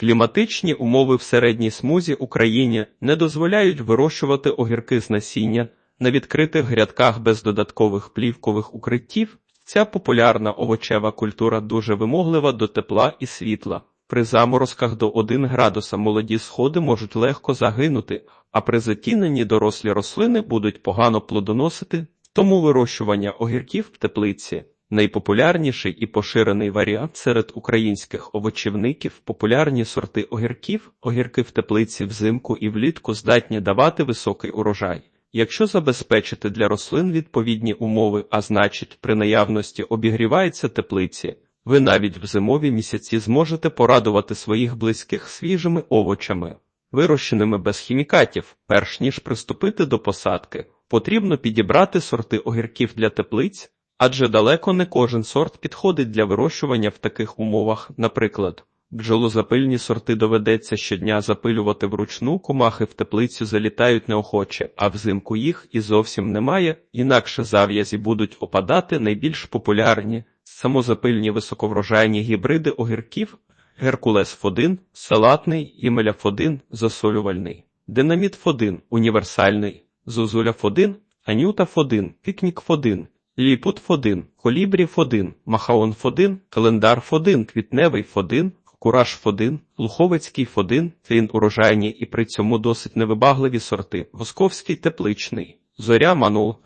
Кліматичні умови в середній смузі Україні не дозволяють вирощувати огірки з насіння на відкритих грядках без додаткових плівкових укриттів. Ця популярна овочева культура дуже вимоглива до тепла і світла. При заморозках до 1 градуса молоді сходи можуть легко загинути, а при затіненні дорослі рослини будуть погано плодоносити, тому вирощування огірків в теплиці найпопулярніший і поширений варіант серед українських овочівників. Популярні сорти огірків, огірки в теплиці взимку і влітку здатні давати високий урожай. Якщо забезпечити для рослин відповідні умови, а значить, при наявності обігрівається теплиці, ви навіть в зимові місяці зможете порадувати своїх близьких свіжими овочами, вирощеними без хімікатів, перш ніж приступити до посадки. Потрібно підібрати сорти огірків для теплиць, адже далеко не кожен сорт підходить для вирощування в таких умовах. Наприклад, бджолозапильні сорти доведеться щодня запилювати вручну, комахи в теплицю залітають неохоче, а взимку їх і зовсім немає, інакше зав'язі будуть опадати найбільш популярні. Самозапильні високоврожайні гібриди огірків Геркулес Фодин, салатний і Меляфодин засолювальний, Динаміт Фодин універсальний, Зозуля Фодин, Анюта Фодин, Пікнік Фодин, Ліпут Фодин, Колібрі Фодин, Махаон Фодин, Календар Фодин, Квітневий Фодин, Кураж Фодин, Луховицький Фодин, він урожайні і при цьому досить невибагливі сорти, Восковський тепличний, Зоря Манул,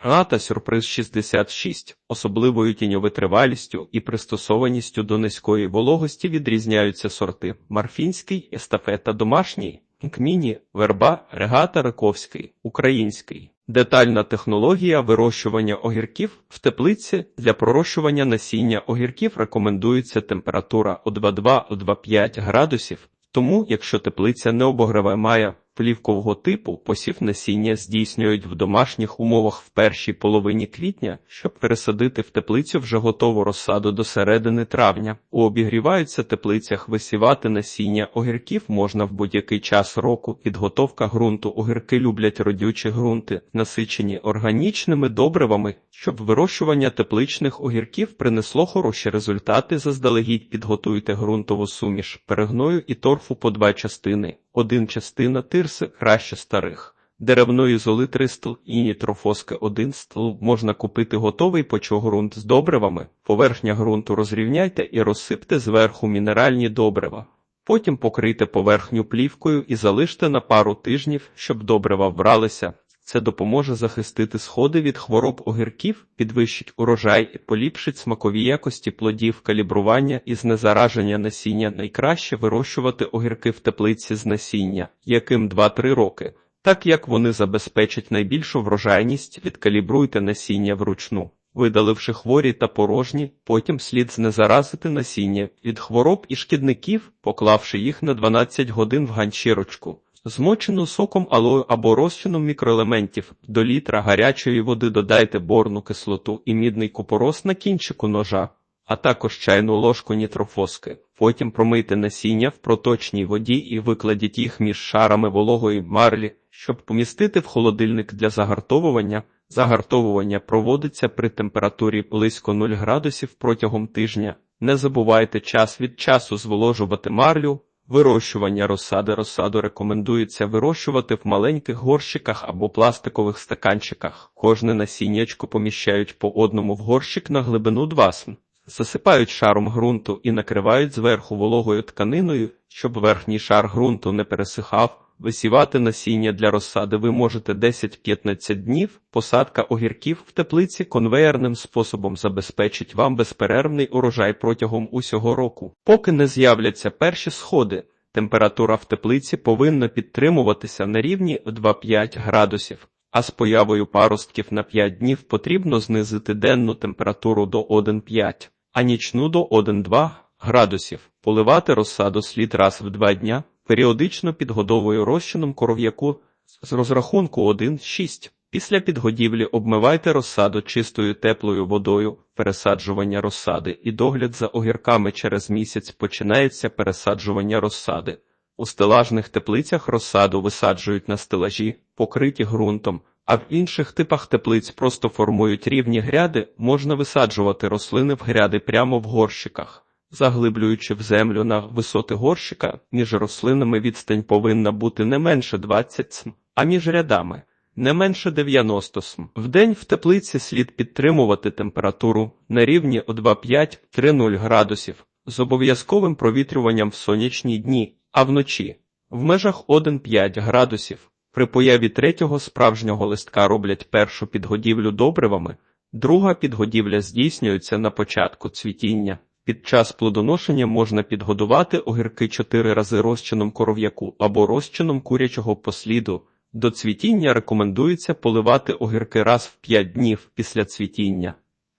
Гата Сюрприз 66, особливою тіньовитривалістю і пристосованістю до низької вологості відрізняються сорти. Марфінський, Естафета Домашній, Кміні, Верба, Регата Раковський, Український. Детальна технологія вирощування огірків в теплиці для пророщування насіння огірків рекомендується температура 2,2-2,5 градусів, тому, якщо теплиця не обогреває плівкового типу, посів насіння здійснюють в домашніх умовах в першій половині квітня, щоб пересадити в теплицю вже готову розсаду до середини травня. У обігріваються теплицях висівати насіння огірків можна в будь-який час року. Підготовка ґрунту огірки люблять родючі ґрунти, насичені органічними добривами, щоб вирощування тепличних огірків принесло хороші результати. Заздалегідь підготуйте ґрунтову суміш перегною і торфу по два частини. Один частина тирси краще старих. Деревної золи 3 стл і нітрофоски 1 стл можна купити готовий почогрунт з добривами. Поверхня ґрунту розрівняйте і розсипте зверху мінеральні добрива. Потім покрийте поверхню плівкою і залиште на пару тижнів, щоб добрива вбралися. Це допоможе захистити сходи від хвороб огірків, підвищить урожай і поліпшить смакові якості плодів, калібрування і знезараження насіння. Найкраще вирощувати огірки в теплиці з насіння, яким 2-3 роки. Так як вони забезпечать найбільшу врожайність, відкалібруйте насіння вручну. Видаливши хворі та порожні, потім слід знезаразити насіння від хвороб і шкідників, поклавши їх на 12 годин в ганчірочку. Змочену соком алою або розчином мікроелементів до літра гарячої води додайте борну кислоту і мідний купорос на кінчику ножа, а також чайну ложку нітрофоски. Потім промийте насіння в проточній воді і викладіть їх між шарами вологої марлі, щоб помістити в холодильник для загартовування. Загартовування проводиться при температурі близько 0 градусів протягом тижня. Не забувайте час від часу зволожувати марлю. Вирощування розсади розсаду рекомендується вирощувати в маленьких горщиках або пластикових стаканчиках. Кожне насіннячко поміщають по одному в горщик на глибину 2 см. Засипають шаром ґрунту і накривають зверху вологою тканиною, щоб верхній шар ґрунту не пересихав. Висівати насіння для розсади ви можете 10-15 днів. Посадка огірків в теплиці конвеєрним способом забезпечить вам безперервний урожай протягом усього року. Поки не з'являться перші сходи, температура в теплиці повинна підтримуватися на рівні 2-5 градусів, а з появою паростків на 5 днів потрібно знизити денну температуру до 1,5, а нічну до 1,2 градусів. Поливати розсаду слід раз в 2 дня періодично підгодовую розчином коров'яку з розрахунку 1,6. Після підгодівлі обмивайте розсаду чистою теплою водою, пересаджування розсади і догляд за огірками через місяць починається пересаджування розсади. У стелажних теплицях розсаду висаджують на стелажі, покриті ґрунтом, а в інших типах теплиць просто формують рівні гряди, можна висаджувати рослини в гряди прямо в горщиках. Заглиблюючи в землю на висоти горщика, між рослинами відстань повинна бути не менше 20 см, а між рядами не менше 90 см. Вдень в теплиці слід підтримувати температуру на рівні о 2,5-3,0 градусів з обов'язковим провітрюванням в сонячні дні, а вночі в межах 1,5 градусів. При появі третього справжнього листка роблять першу підгодівлю добривами, друга підгодівля здійснюється на початку цвітіння. Під час плодоношення можна підгодувати огірки чотири рази розчином коров'яку або розчином курячого посліду. До цвітіння рекомендується поливати огірки раз в 5 днів після цвітіння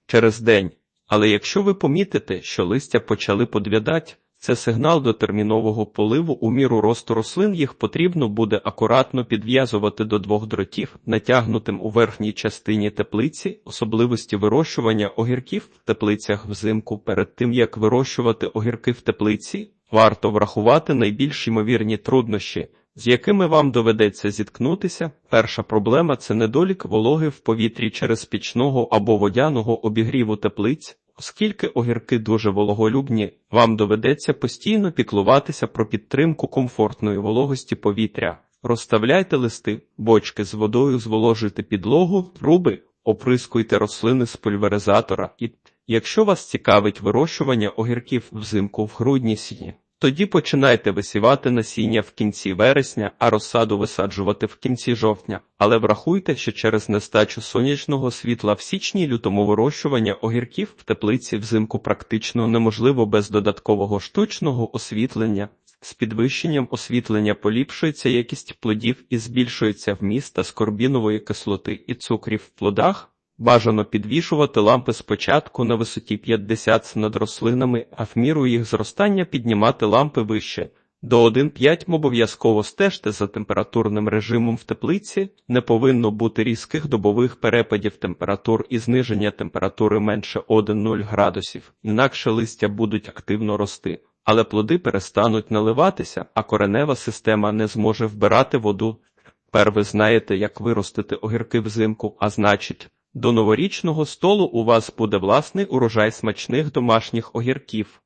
через день. Але якщо ви помітите, що листя почали подвядати, це сигнал до термінового поливу у міру росту рослин їх потрібно буде акуратно підв'язувати до двох дротів, натягнутим у верхній частині теплиці, особливості вирощування огірків в теплицях взимку перед тим як вирощувати огірки в теплиці, варто врахувати найбільш ймовірні труднощі, з якими вам доведеться зіткнутися. Перша проблема це недолік вологи в повітрі через пічного або водяного обігріву теплиць. Оскільки огірки дуже вологолюбні, вам доведеться постійно піклуватися про підтримку комфортної вологості повітря. Розставляйте листи, бочки з водою, зволожуйте підлогу, труби, оприскуйте рослини з пульверизатора. І якщо вас цікавить вирощування огірків взимку в грудні сіні, тоді починайте висівати насіння в кінці вересня, а розсаду висаджувати в кінці жовтня. Але врахуйте, що через нестачу сонячного світла в січні-лютому вирощування огірків в теплиці взимку практично неможливо без додаткового штучного освітлення. З підвищенням освітлення поліпшується якість плодів і збільшується вміст аскорбінової кислоти і цукрів в плодах. Бажано підвішувати лампи спочатку на висоті 50 см над рослинами, а в міру їх зростання піднімати лампи вище. До 1,5 обов'язково стежте за температурним режимом в теплиці, не повинно бути різких добових перепадів температур і зниження температури менше 1,0 градусів, інакше листя будуть активно рости, але плоди перестануть наливатися, а коренева система не зможе вбирати воду. Тепер ви знаєте, як виростити огірки взимку, а значить, до новорічного столу у вас буде власний урожай смачних домашніх огірків.